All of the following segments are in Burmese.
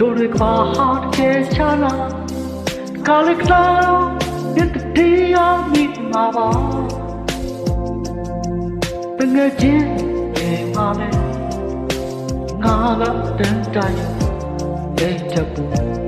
တွေကပါဟာတကယ်ချာနာကာလကလာဒီတီယာမိမာပါတငယ်ချင်းဒီမှာလဲငါကတန်တိုင်းအိတ်ချက်ပူမိုး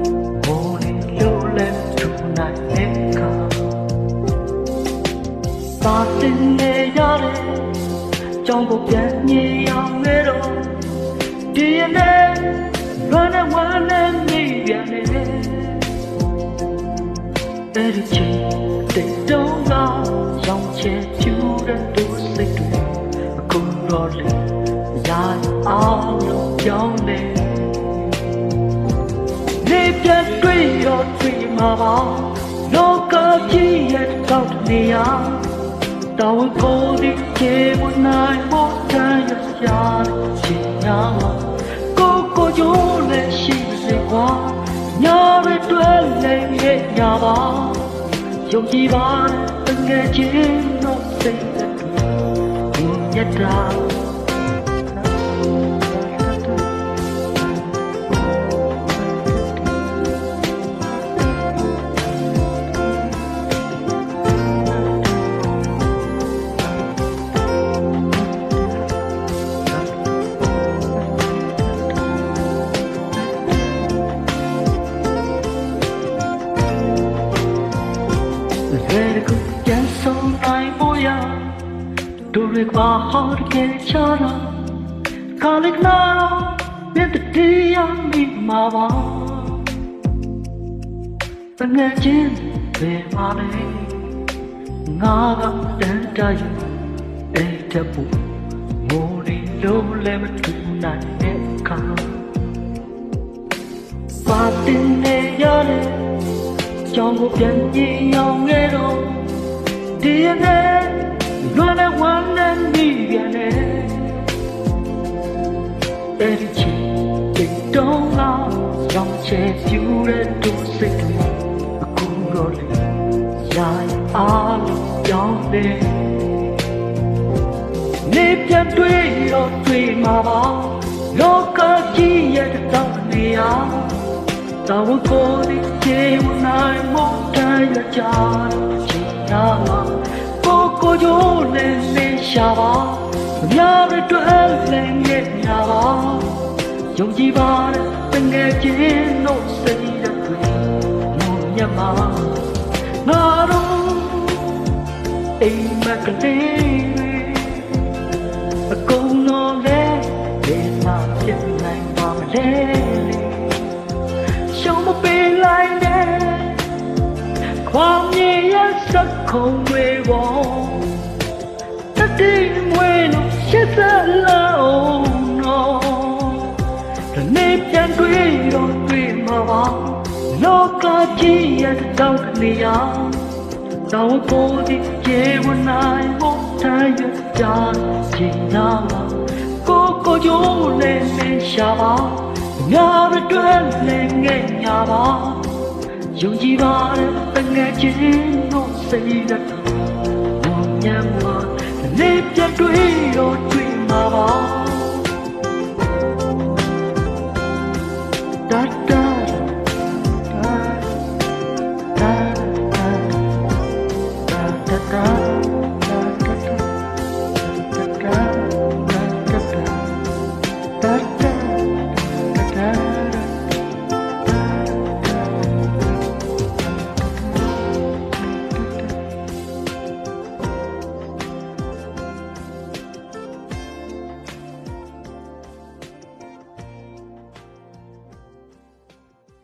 လေးလို့လဲထူနိုင်တဲ့ခါသာတင်နေရတယ်ကြောင်းကိုပြန်မြင်အောင်လေတော့ဒီရနေလွမ်းနဲ့ဝမ်းနဲ့မိပြန်နေအဲ့ဒီချိန်တိတ်တုံးကရောင်ချဲဖြူတဲ့ဒုစိတ်တွေအခုတော့လေရာအောင်လို့ပြောင်းနေနေပြတ်တွေ့ရောတွေ့မှာပါလောကကြီးရဲ့တောက်နေရတောင်းကိုဒီချေမနိုင်ဖို့တန်ရရှာချင်ညာကို ကိုကြိုးနဲ့ရှိစေကွာညာရတွေ့နေရဲ့ညာပါယုံကြည်ပါတကယ်ချင်းတော့စိတ်သက်တွေညက်တာ Do it by heart, get each other. Call it now, let the day I meet my mom. The legend, be my name. Naga, then die. Eight a book. Morning, low lemon, tonight, and come. Parting, they ကြောင်းကိုပြန်ကြည့်အောင်လေတော့ဒီရနဲ့ လွမ်းနဲ့ဝမ်းနဲ့မိပြန်တယ်အဲ့ဒီချီတိတ်တုံးကရောင်ချဲပြူတဲ့ဒုစိတ်တွေအခုတော့လေရာအားလို့ကြောင်းလေနေပြန်တွေ့တော့တွေ့မှာပါလောကကြီးရဲ့တောက်နေရာတာဝကိုဒီချေမနိုင်မတိုင်းရကြချင်နာကိုကိုကြိုးနဲ့နေ ရှာပါမြားရတွေ့လည်းငဲ့ညာပါယုံကြည်ပါတဲ့ငယ်ချင်းတို့စိတ်ရတွေမုံမြတ်မှာငါတို့အိမ်မကလေးတွေအကုန်လုံးလဲဒီမှာဖြစ်နိုင်ပါမလဲရှောင်းမပေးလိုက်နဲ့ခွာမြေရစက်ခုံတွေပေါ်တ လောကကြီးရဲ့တောက်နေရတောင်းကိုဒီကျေဝနိုင်ဖို့တိုင်းရကြချင်နာကိုကိုကြိုးနဲ့နေရှာပါညာရတွေ့လည်းငဲ့ညာပါယုံကြည်ပါတဲ့ငယ်ချင်းတို့စိတ်ဓာတ်ဘုံညံမှာနေပြတွေ့တော့တွေ့မှာပါ